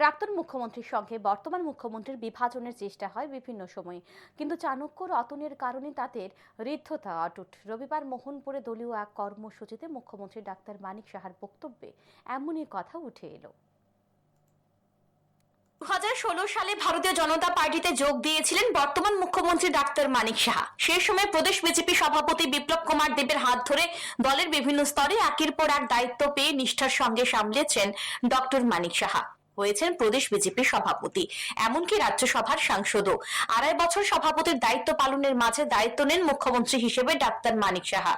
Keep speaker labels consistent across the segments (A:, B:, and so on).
A: প্রাক্তন মুখ্যমন্ত্রীর সঙ্গে বর্তমান মুখ্যমন্ত্রীর বিভাজনের চেষ্টা হয় বিভিন্ন সময়ে। কিন্তু চাণক্য রতনের কারণে তাদের ঋদ্ধতা অটুট। রবিবার মোহনপুরে দলীয় এক কর্মসূচিতে মুখ্যমন্ত্রী ডাক্তার মানিক সাহার বক্তব্যে এমনই কথা উঠে এলো।
B: দু সালে ভারতীয় জনতা পার্টিতে যোগ দিয়েছিলেন বর্তমান মুখ্যমন্ত্রী ডাক্তার মানিক সাহা। সেই সময় প্রদেশ বিজেপি সভাপতি বিপ্লব কুমার দেবের হাত ধরে দলের বিভিন্ন স্তরে একের পর এক দায়িত্ব পেয়ে নিষ্ঠার সঙ্গে সামলেছেন ডক্টর মানিক সাহা। হয়েছেন প্রদেশ বিজেপি সভাপতি। এমনকি রাজ্যসভার সাংসদও। আড়াই বছর সভাপতির দায়িত্ব পালনের মাঝে দায়িত্ব নেন মুখ্যমন্ত্রী হিসেবে ডাক্তার মানিক সাহা।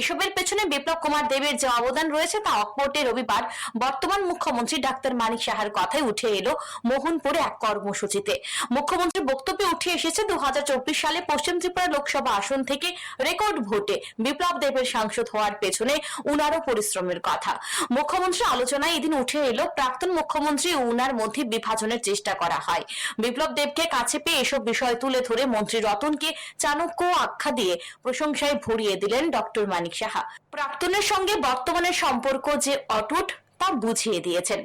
B: এসবের পেছনে বিপ্লব কুমার দেবের যে অবদান রয়েছে তা অকপটে রবিবার বর্তমান মুখ্যমন্ত্রী ডাক্তার মানিক সাহার কথাই উঠে এলো মোহনপুরে এক কর্মসূচিতে। মুখ্যমন্ত্রীর বক্তব্যে উঠে এসেছে দু হাজার চব্বিশ সালে পশ্চিম ত্রিপুরা লোকসভা আসন থেকে রেকর্ড ভোটে বিপ্লব দেবের সাংসদ হওয়ার পেছনে উনারও পরিশ্রমের কথা। মুখ্যমন্ত্রী আলোচনায় এদিন উঠে এলো প্রাক্তন মুখ্যমন্ত্রী উনার মধ্যে বিভাজনের চেষ্টা করা হয়। বিপ্লব দেবকে কাছে পেয়ে এসব বিষয় তুলে ধরে মন্ত্রী রতনকে চাণক্য আখ্যা দিয়ে প্রশংসায় ভরিয়ে দিলেন ডক্টর মানিক সাহা। প্রাক্তনের সঙ্গে বর্তমানের সম্পর্ক যে অটুট, তা বুঝিয়ে দিয়েছেন।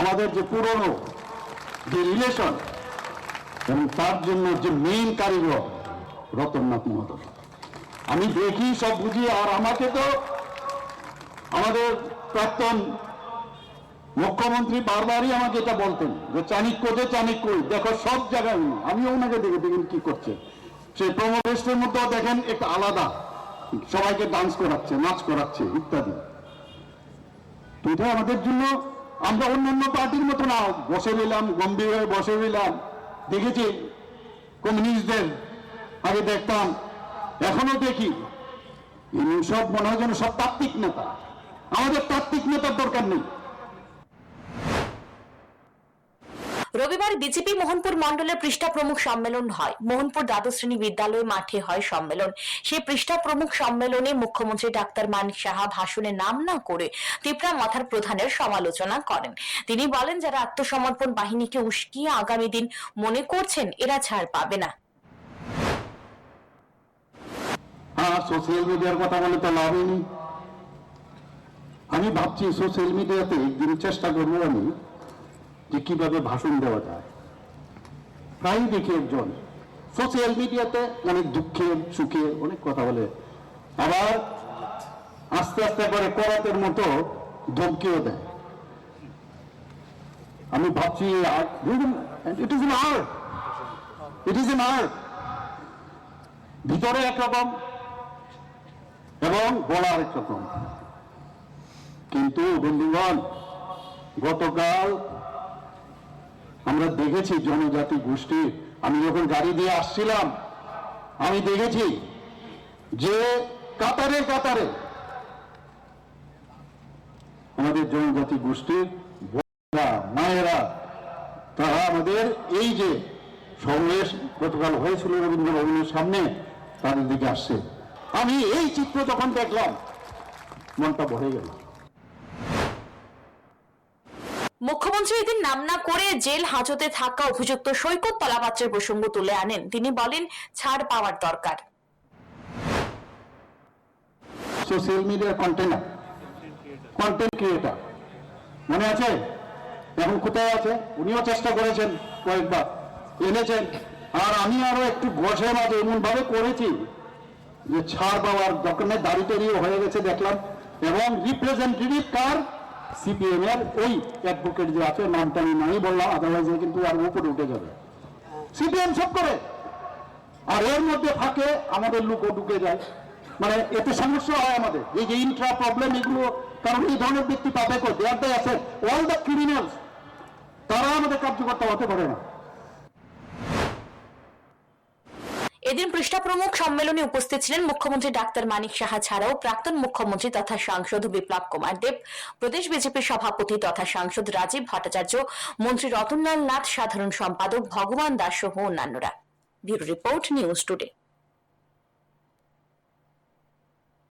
C: আমাদের যে পুরনো যে রিলেশন এবং তার জন্য যে মেইন কারিগর রতননাথ মহোদয়। আমি দেখি, সব বুঝি, আর আমাকে তো আমাদের প্রাক্তন মুখ্যমন্ত্রী বারবারই আমাকে এটা বলতেন যে চাণিক্য যে চাণিক্যই দেখো সব জায়গায় উনি। আমিও ওনাকে দেখে দেখেন কি করছে। সেই প্রমোটেস্টের মধ্যেও দেখেন একটা আলাদা, সবাইকে ডান্স করাচ্ছে, নাচ করাচ্ছে, ইত্যাদি। তো আমাদের জন্য, আমরা অন্য অন্য পার্টির মতো না, বসে রইলাম, গম্ভীর হয়ে বসে রইলাম। দেখেছি কমিউনিস্টদের আগে দেখতাম, এখনও দেখি। সব মনে হয় যেন সব তাত্ত্বিক নেতা। আমাদের তাত্ত্বিক নেতার দরকার নেই।
B: রবিবার বিজেপি মোহনপুর মণ্ডলের পৃষ্ঠা প্রমুখ সম্মেলন হয়। মোহনপুর দ্বাদশ শ্রেণি বিদ্যালয় মাঠে হয় সম্মেলন। সেই পৃষ্ঠা প্রমুখ সম্মেলনে মুখ্যমন্ত্রী ডাক্তার মানিক সাহা ভাষণে নাম না করে ত্রিপুরা মাথার প্রধানের সমালোচনা করেন। তিনি বলেন যারা আত্মসমর্পণ বাহিনীকে উস্কিয়ে আগামী দিন মনে করছেন এরা ছাড় পাবে না।
C: সোশ্যাল মিডিয়ার কথা বলে তো লাভই নেই। আমি ভাবছি সোশ্যাল মিডিয়াতে একদিন চেষ্টা করব আমি যে কীভাবে ভাষণ দেওয়া যায়। প্রায় দেখি একজন। সোশ্যাল মিডিয়াতে অনেক দুঃখে, সুখে অনেক কথা বলে। আবার আস্তে আস্তে করে করাতের মতো ধমকিও দেয়। আমি ভাবছি ইট ইজ ইট ইজ ভিতরে একরকম এবং বলা আরেক রকম। কিন্তু বন্ধুগণ, গতকাল আমরা দেখেছি জনজাতি গোষ্ঠী। আমি যখন গাড়ি দিয়ে আসছিলাম, আমি দেখেছি যে কাতারে কাতারে আমাদের জনজাতি গোষ্ঠীর মায়েরা, তারা আমাদের এই যে সমাবেশ গতকাল হয়েছিল রবীন্দ্র ভবনের সামনে, তাদের দিকে আসছে। আমি এই চিত্র যখন দেখলাম, মনটা ভরে গেল।
B: মুখ্যমন্ত্রী এদিন নাম না করে জেল হাজতে থাকা অভিযুক্ত সৈকত তলাপাত্রের প্রসঙ্গ তুলে আনেন। তিনি বলেন, ছাড় পাওয়ার দরকার।
C: সোশ্যাল কন্টেন্ট ক্রিয়েটার মনে আছে? এখন কোথায় আছে? উনিও চেষ্টা করেছেন কয়েকবার, এনেছেন। আর আমি আরও একটু বসে মাঝে এমন ভাবে করেছি যে ছাড় পাওয়ার দরকার নেই, দাড়ি তৈরিও হয়ে গেছে, দেখলাম। এবং রিপ্রেজেন্টেটিভ কার? সিপিএম এর ওই অ্যাডভোকেট যে আছে, নামটা আমি নাই বললাম আদারওয়াইজ কিন্তু আর উপরে উঠে যাবে। সিপিএম সব করে। আর এর মধ্যে থাকে আমাদের লোকও ঢুকে যায়। মানে এতে সমস্যা হয় আমাদের। এই যে ইন্ট্রা প্রবলেম এগুলো, কারণ এই ধরনের ব্যক্তি পাবে কই? There the asset all the criminals তারা আমাদের কার্যকর্তা হতে পারে না।
B: এদিন পৃষ্ঠা প্রমুখ সম্মেলনে উপস্থিত ছিলেন মুখ্যমন্ত্রী ডাক্তার মানিক সাহা ছাড়াও প্রাক্তন মুখ্যমন্ত্রী তথা সাংসদ বিপ্লব কুমার দেব, প্রদেশ বিজেপির সভাপতি তথা সাংসদ রাজীব ভট্টাচার্য, মন্ত্রী রতনলাল নাথ সাধারণ সম্পাদক ভগবান দাস সহ অন্যান্যরা। Bureau report news today.